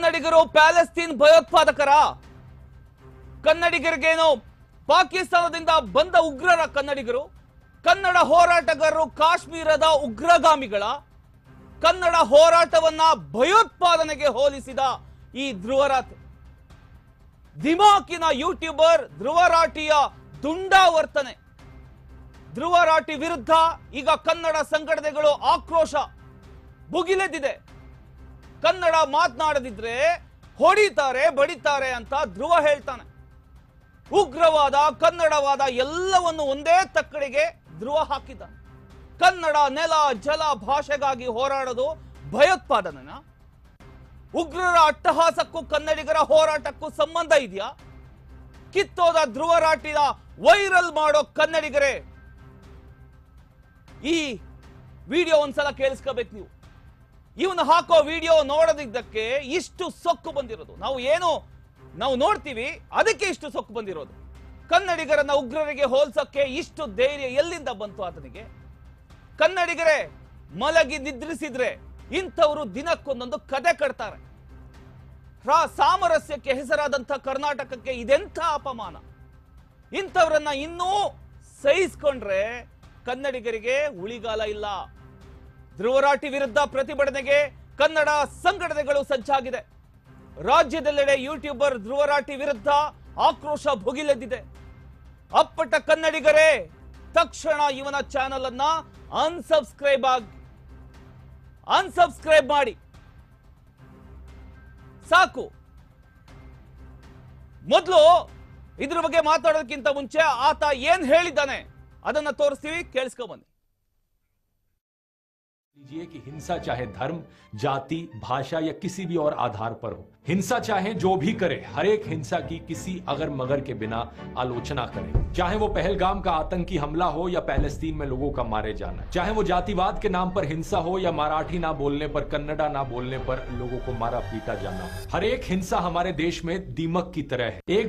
ಕನ್ನಡಿಗರು ಪ್ಯಾಲೆಸ್ತೀನ್ ಭಯೋತ್ಪಾದಕರ. ಕನ್ನಡಿಗರಿಗೇನು ಪಾಕಿಸ್ತಾನದಿಂದ ಬಂದ ಉಗ್ರರ ಕನ್ನಡಿಗರು. ಕನ್ನಡ ಹೋರಾಟಗಾರರು ಕಾಶ್ಮೀರದ ಉಗ್ರಗಾಮಿಗಳ. ಕನ್ನಡ ಹೋರಾಟವನ್ನ ಭಯೋತ್ಪಾದನೆಗೆ ಹೋಲಿಸಿದ ಈ ಧ್ರುವರಾತ್. ದಿಮಾಕಿನ ಯೂಟ್ಯೂಬರ್ ಧ್ರುವರಾಟಿಯ ದುಂಡಾವರ್ತನೆ. ಧ್ರುವರಾಟಿ ವಿರುದ್ಧ ಈಗ ಕನ್ನಡ ಸಂಘಟನೆಗಳು ಆಕ್ರೋಶ. ಭುಗಿಲೆದ್ದಿದೆ. ಕನ್ನಡ ಮಾತನಾಡದಿದ್ರೆ ಹೊಡಿತಾರೆ, ಬಡಿತಾರೆ ಅಂತ ಧ್ರುವ ಹೇಳ್ತಾನೆ. ಉಗ್ರವಾದ, ಕನ್ನಡವಾದ ಎಲ್ಲವನ್ನು ಒಂದೇ ತಕ್ಕಡಿಗೆ ಧ್ರುವ ಹಾಕಿದ ಕನ್ನಡ ನೆಲ, ಜಲ ಭಾಷೆಗಾಗಿ ಹೋರಾಡೋದು ಭಯೋತ್ಪಾದನೆನ? ಉಗ್ರರ ಅಟ್ಟಹಾಸಕ್ಕೂ ಕನ್ನಡಿಗರ ಹೋರಾಟಕ್ಕೂ ಸಂಬಂಧ ಇದೆಯಾ? ಕಿತ್ತೋದ ಧ್ರುವರಾಟಿನ ವೈರಲ್ ಮಾಡೋ ಕನ್ನಡಿಗರೇ. ಈ ವಿಡಿಯೋ ಒಂದ್ಸಲ ಕೇಳಿಸ್ಕೋಬೇಕು ನೀವು. ಇವನು ಹಾಕೋ ವಿಡಿಯೋ ನೋಡದಿದ್ದಕ್ಕೆ ಇಷ್ಟು ಸೊಕ್ಕು ಬಂದಿರೋದು. ನಾವು ಏನು, ನಾವು ನೋಡ್ತೀವಿ, ಅದಕ್ಕೆ ಇಷ್ಟು ಸೊಕ್ಕು ಬಂದಿರೋದು. ಕನ್ನಡಿಗರನ್ನ ಉಗ್ರರಿಗೆ ಹೋಲ್ಸೋಕ್ಕೆ ಇಷ್ಟು ಧೈರ್ಯ ಎಲ್ಲಿಂದ ಬಂತು ಆತನಿಗೆ? ಕನ್ನಡಿಗರೇ, ಮಲಗಿ ನಿದ್ರಿಸಿದ್ರೆ ಇಂಥವರು ದಿನಕ್ಕೊಂದೊಂದು ಕತೆ ಕಟ್ತಾರೆ. ಸಾಮರಸ್ಯಕ್ಕೆ ಹೆಸರಾದಂಥ ಕರ್ನಾಟಕಕ್ಕೆ ಇದೆಂಥ ಅಪಮಾನ? ಇಂಥವ್ರನ್ನ ಇನ್ನೂ ಸಹಿಸ್ಕೊಂಡ್ರೆ ಕನ್ನಡಿಗರಿಗೆ ಉಳಿಗಾಲ ಇಲ್ಲ. ಧ್ರುವರಾಟಿ ವಿರುದ್ಧ ಪ್ರತಿಭಟನೆಗೆ ಕನ್ನಡ ಸಂಘಟನೆಗಳು ಸಜ್ಜಾಗಿದೆ. ರಾಜ್ಯದೆಲ್ಲೆಡೆ ಯೂಟ್ಯೂಬರ್ ಧ್ರುವರಾಟಿ ವಿರುದ್ಧ ಆಕ್ರೋಶ ಭುಗಿಲೆದ್ದಿದೆ. ಅಪ್ಪಟ ಕನ್ನಡಿಗರೇ, ತಕ್ಷಣ ಇವನ ಚಾನಲ್ ಅನ್ನ ಅನ್ಸಬ್ಸ್ಕ್ರೈಬ್ ಆಗಿ ಅನ್ಸಬ್ಸ್ಕ್ರೈಬ್ ಮಾಡಿ. ಸಾಕು. ಮೊದಲು ಇದ್ರ ಬಗ್ಗೆ ಮಾತಾಡೋದಕ್ಕಿಂತ ಮುಂಚೆ ಆತ ಏನ್ ಹೇಳಿದ್ದಾನೆ ಅದನ್ನ ತೋರಿಸ್ತೀವಿ ಕೇಳಿಸ್ಕೊಂಬನ್ನಿ लीजिए कि हिंसा चाहे धर्म, जाति, भाषा या किसी भी और आधार पर हो। हिंसा चाहे जो भी करे हर एक हिंसा की किसी अगर मगर के बिना आलोचना करे। चाहे वो पहलगाम का आतंकी हमला हो या पैलेस्तीन में लोगों का मारे जाना। चाहे वो जातिवाद के नाम पर हिंसा हो या मराठी ना बोलने पर, कन्नडा ना बोलने पर लोगों को मारा पीटा जाना हर एक हिंसा हमारे देश में दीमक की तरह है। एक